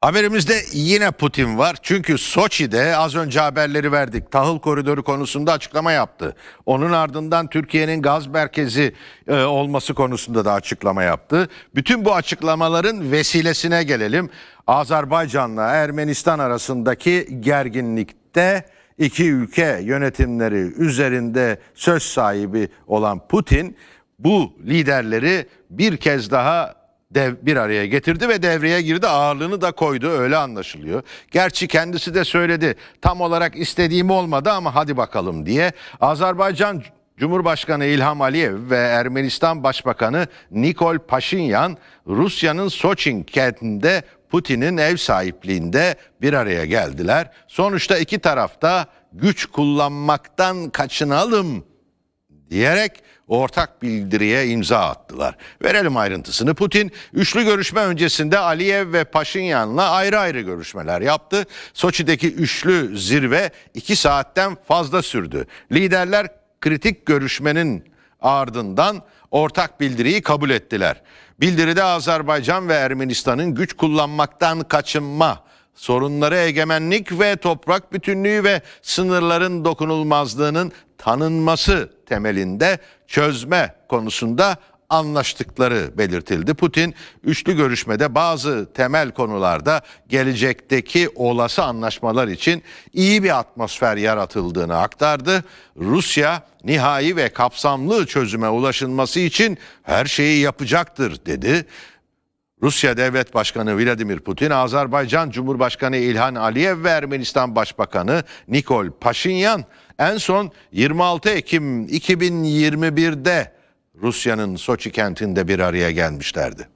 Haberimizde yine Putin var. Çünkü Soçi'de az önce haberleri verdik. Tahıl koridoru konusunda açıklama yaptı. Onun ardından Türkiye'nin gaz merkezi e, olması konusunda da açıklama yaptı. Bütün bu açıklamaların vesilesine gelelim. Azerbaycan'la Ermenistan arasındaki gerginlikte iki ülke yönetimleri üzerinde söz sahibi olan Putin bu liderleri bir kez daha dev bir araya getirdi ve devreye girdi ağırlığını da koydu öyle anlaşılıyor. Gerçi kendisi de söyledi tam olarak istediğim olmadı ama hadi bakalım diye. Azerbaycan Cumhurbaşkanı İlham Aliyev ve Ermenistan Başbakanı Nikol Paşinyan Rusya'nın Soçin kentinde Putin'in ev sahipliğinde bir araya geldiler. Sonuçta iki tarafta güç kullanmaktan kaçınalım diyerek ortak bildiriye imza attılar. Verelim ayrıntısını. Putin üçlü görüşme öncesinde Aliyev ve Paşinyan'la ayrı ayrı görüşmeler yaptı. Soçi'deki üçlü zirve iki saatten fazla sürdü. Liderler kritik görüşmenin ardından ortak bildiriyi kabul ettiler. Bildiride Azerbaycan ve Ermenistan'ın güç kullanmaktan kaçınma sorunları egemenlik ve toprak bütünlüğü ve sınırların dokunulmazlığının tanınması temelinde çözme konusunda anlaştıkları belirtildi. Putin üçlü görüşmede bazı temel konularda gelecekteki olası anlaşmalar için iyi bir atmosfer yaratıldığını aktardı. Rusya nihai ve kapsamlı çözüme ulaşılması için her şeyi yapacaktır dedi. Rusya Devlet Başkanı Vladimir Putin, Azerbaycan Cumhurbaşkanı İlhan Aliyev ve Ermenistan Başbakanı Nikol Paşinyan en son 26 Ekim 2021'de Rusya'nın Soçi kentinde bir araya gelmişlerdi.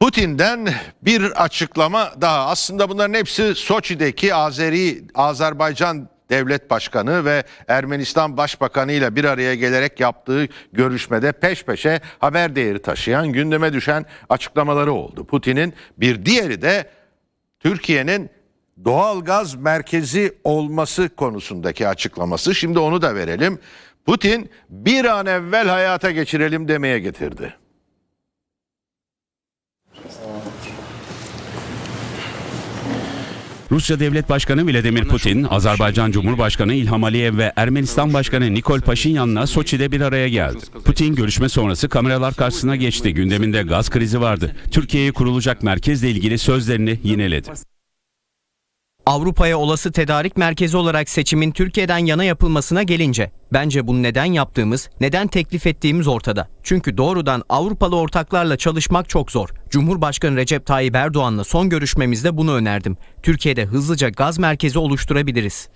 Putin'den bir açıklama daha. Aslında bunların hepsi Soçi'deki Azeri Azerbaycan Devlet Başkanı ve Ermenistan Başbakanı ile bir araya gelerek yaptığı görüşmede peş peşe haber değeri taşıyan gündeme düşen açıklamaları oldu. Putin'in bir diğeri de Türkiye'nin doğal gaz merkezi olması konusundaki açıklaması. Şimdi onu da verelim. Putin bir an evvel hayata geçirelim demeye getirdi. Rusya Devlet Başkanı Vladimir Putin, Azerbaycan Cumhurbaşkanı İlham Aliyev ve Ermenistan Başkanı Nikol Paşinyan'la Soçi'de bir araya geldi. Putin görüşme sonrası kameralar karşısına geçti. Gündeminde gaz krizi vardı. Türkiye'ye kurulacak merkezle ilgili sözlerini yineledi. Avrupa'ya olası tedarik merkezi olarak seçimin Türkiye'den yana yapılmasına gelince bence bunu neden yaptığımız, neden teklif ettiğimiz ortada. Çünkü doğrudan Avrupalı ortaklarla çalışmak çok zor. Cumhurbaşkanı Recep Tayyip Erdoğan'la son görüşmemizde bunu önerdim. Türkiye'de hızlıca gaz merkezi oluşturabiliriz.